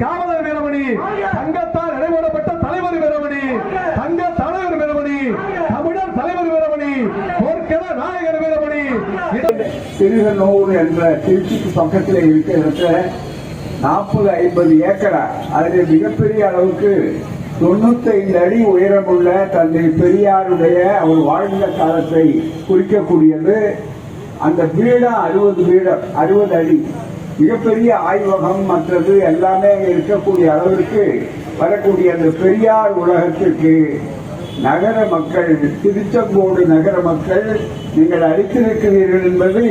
காவலர் வீரமணி தங்கத்தால் நடைபெறப்பட்ட தலைவர் வீரமணி தங்க தலைவர் வீரமணி தமிழர் தலைவர் வீரமணி போர்க்கல நாயகர் வீரமணி திருகனூர் என்ற திருச்சிக்கு பக்கத்தில் இருக்கிற நாற்பது ஐம்பது ஏக்கரா. அதில் மிகப்பெரிய அளவுக்கு தொண்ணூத்தைந்து அடி உயரமுள்ள தந்தை பெரியாருடைய அவர் வாழ்ந்த காலத்தை குறிக்கக்கூடியது. அந்த பீடம் அறுபது பீடம் அறுபது அடி. மிகப்பெரிய ஆய்வகம் மற்றது எல்லாமே அங்கே இருக்கக்கூடிய அளவிற்கு வரக்கூடிய அந்த பெரியார் உலகத்திற்கு நகர மக்கள் திருச்செங்கோடு நகர மக்கள் நீங்கள் அளித்திருக்கிறீர்கள் என்பதை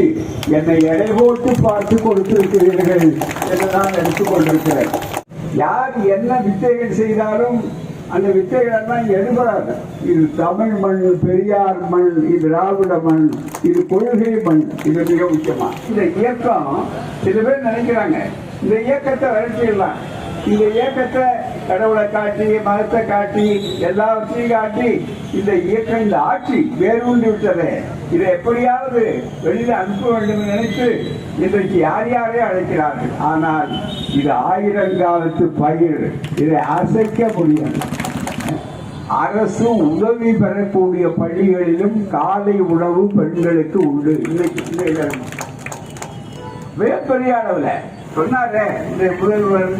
என்னை எடை போட்டு பார்த்து கொடுத்திருக்கிறீர்கள் என்று நான் எடுத்துக்கொண்டிருக்கிறேன் யார் என்ன வித்தைகள் செய்தாலும் அந்த வித்தைகளெல்லாம் எழுதுறாங்க இது தமிழ் மண் பெரியார் மண் இது திராவிட மண் இது கொள்கை மண். இது மிக முக்கியமா. இந்த இயக்கம் சில பேர் நினைக்கிறாங்க இந்த இயக்கத்தை விரட்டிடலாம் இந்த இயக்கத்தை கடவுளை காட்டி மதத்தை காட்டி எல்லாவற்றையும் காட்டி இந்த இயக்கம் இந்த ஆட்சி வேரூன்றி விட்டது. இதை எப்படியாவது வெளியில அனுப்ப வேண்டும் நினைத்து இன்றைக்கு யார் யாரே அழைக்கிறார்கள். ஆனால் இது ஆயிரங்காலத்து பயிர். இதை அசைக்க முடியும் அரசு உதவி பெறக்கூடிய பள்ளிகளிலும் காலை உணவு பெண்களுக்கு உண்டு. இன்னைக்கு மிகப்பெரிய அளவில். சொன்னாரே இந்த முதல்வர்.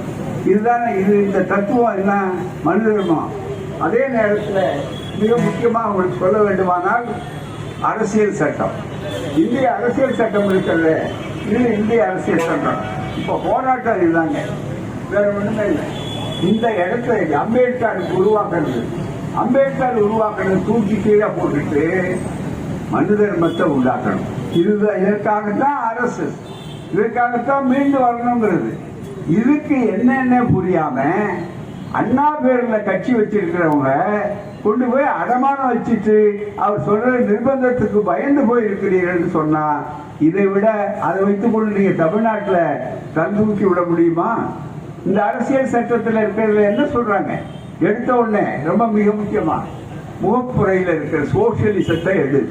இதுதானே இது இந்த தத்துவம் என்ன? மனிதமோ அதே நேரத்தில் மிக முக்கியமாக உங்களுக்கு சொல்ல வேண்டுமானால் அரசியல் சட்டம். இந்திய அரசியல் சட்டம் இருக்கிறது. இது இந்திய அரசியல் சட்டம். இப்போ போராட்டம் இருந்தாங்க வேற ஒன்றுமே இல்லை. இந்த இடத்துல அம்பேத்கர் உருவாக்குறது. அம்பேத்கர் உருவாக்கின தூக்கி கீழே போட்டுட்டு மனு தர்மத்தை உண்டாக்கணும். இதுதான் இதற்காகத்தான் அரசு இதற்காகத்தான் மீண்டு வரணுங்கிறது. இதுக்கு என்னென்ன புரியாம அண்ணா பேர்ல கட்சி வச்சிருக்கிறவங்க கொண்டு போய் அடமானம் வச்சுட்டு அவர் சொல்ற நிர்பந்தத்துக்கு பயந்து போய் இருக்கிறீர்கள் சொன்னா இதை விட அதை வைத்துக் கொண்டு நீங்க தமிழ்நாட்டில் தந்தூக்கி விட முடியுமா? இந்த அரசியல் சட்டத்தில் இருக்கிறதுல என்ன சொல்றாங்க? எடுத்த உடனே ரொம்ப மிக முக்கியமா முகப்புறையில் இருக்கிற சோசியலிசத்தை எடு.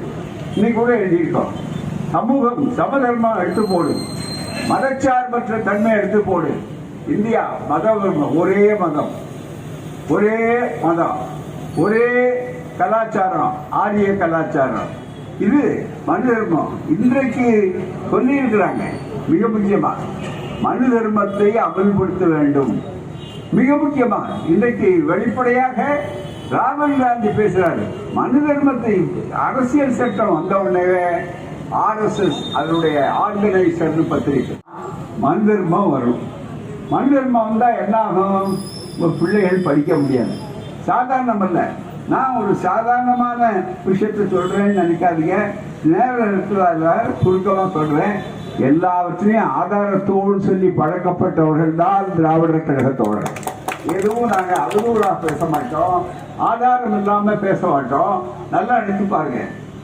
இன்னைக்கு கூட எழுதியிருக்கோம். சமூகம் சமதர்மம் எடுத்து போடு. மதச்சார்பற்ற தன்மை எடுத்து போடு. இந்தியா மதம் ஒரே மதம். ஒரே மதம். ஒரே கலாச்சாரம் ஆரிய கலாச்சாரம். இது மனு தர்மம். இன்றைக்கு சொல்லி இருக்கிறாங்க மிக முக்கியமா. மனு தர்மத்தை அமல்படுத்த வேண்டும். மிக முக்கியமா இன்றைக்கு வெளிப்படையாக ராகுல் காந்தி பேசுறாரு. மனு தர்மத்தை அரசியல் சட்டம் வந்த உடனே ஆர்எஸ்எஸ் அதனுடைய ஆர்கனைசர் பத்திரிக்கை மனு தர்மம் வரும். மனு தர்மம் வந்தா என்ன ஆகும்? பிள்ளைகள் படிக்க முடியாது. சாதாரணம் அல்ல நான் ஒரு சாதாரணமான விஷயத்தை சொல்றேன்னு நினைக்காதீங்க. நேரம் இருக்கிறதால சுருக்கமாக சொல்றேன். எல்லாவற்றையும் ஆதாரத்தோடு சொல்லி பழக்கப்பட்டவர்கள் தான் திராவிடர் கழகத்தோழர் எதுவும் நாங்கள் அவதூறா பேச மாட்டோம். ஆதாரம் இல்லாமல் பேச மாட்டோம். நல்லா நினைச்சு பாருங்க.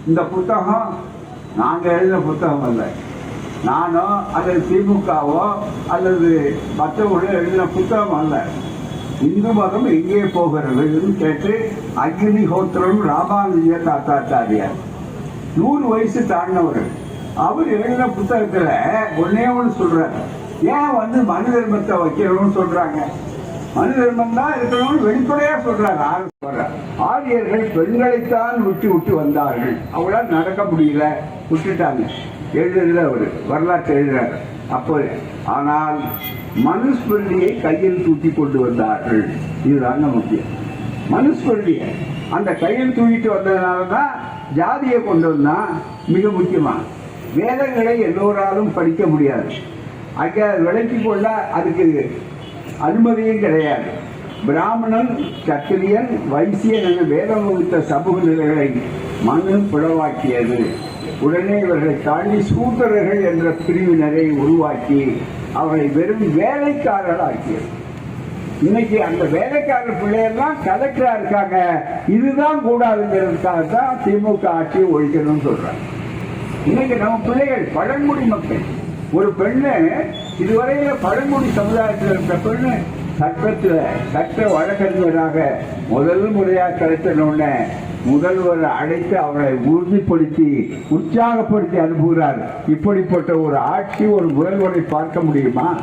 இந்த புத்தகம் நாங்கள் எழுதின புத்தகம் அல்ல. நானோ அல்லது திமுகவோ அல்லது மற்றவர்களோ எழுதின புத்தகம் அல்ல. இந்து மதம் எங்கே போகிறது கேட்டு அக்னிஹோத்திரம் ராமானுஜ தாத்தாச்சாரியார். நூறு வயசு தாண்டினவர் அவர் எழுதின புத்தகத்துல ஒன்னே ஒன்று சொல்றாரு. ஏன் வந்து மனு தர்மத்தை வைக்கணும்னு சொல்றாங்க? மனு தர்மம் தான் இருக்கணும்னு வெளிப்படையா சொல்றாங்க ஆரியர்கள் பெண்களைத்தான் விட்டு விட்டு வந்தார்கள். அவங்களால நடக்க முடியல. விட்டுட்டாங்க. எழுதுறது அவர் வரலாற்று எழுதுறாரு. அப்போ ஆனால் மனுஸ்மிருதியை கையில் தூக்கி கொண்டு வந்தார்கள். இதுதாங்க முக்கியம். மனுஸ்மிருதியை அந்த கையில் தூக்கிட்டு வந்ததுனால தான் ஜாதியை கொண்டு வந்தான் மிக முக்கியமாக வேதங்களை எல்லோராலும் படிக்க முடியாது. அங்கே விளக்கி கொள்ள அதுக்கு அனுமதியும் கிடையாது. பிராமணன் சத்திரியன் வைசியன் என வேதம் வகுத்த சமூக நிலைகளை மனு பிளவாக்கியது. உடனே இவர்களை தாண்டி சூத்திரர்கள் என்ற பிரிவினரை உருவாக்கி அவர்களை வெறும் வேலைக்காரர்களாக்கியது இன்னைக்கு அந்த வேலைக்காரர் பிள்ளையெல்லாம் கலெக்டரா இருக்காங்க. இதுதான் கூடாதுங்கிறதுக்காக தான் திமுக ஆட்சியை ஒழிக்கணும்னு சொல்றாங்க. இன்னைக்கு நம்ம பிள்ளைகள் பழங்குடி மக்கள். ஒரு பெண்ணு இதுவரையில பழங்குடி சமுதாயத்தில் இருந்த பெண்ணு சட்டத்துல சட்ட வழக்கறிஞராக முதல் முறையாக கிடைச்ச முதல்வர் அழைத்து அவரை உறுதிப்படுத்தி உற்சாகப்படுத்தி அனுப்புகிறார். இப்படிப்பட்ட ஒரு ஆட்சி ஒரு முதல்வரை பார்க்க முடியுமா?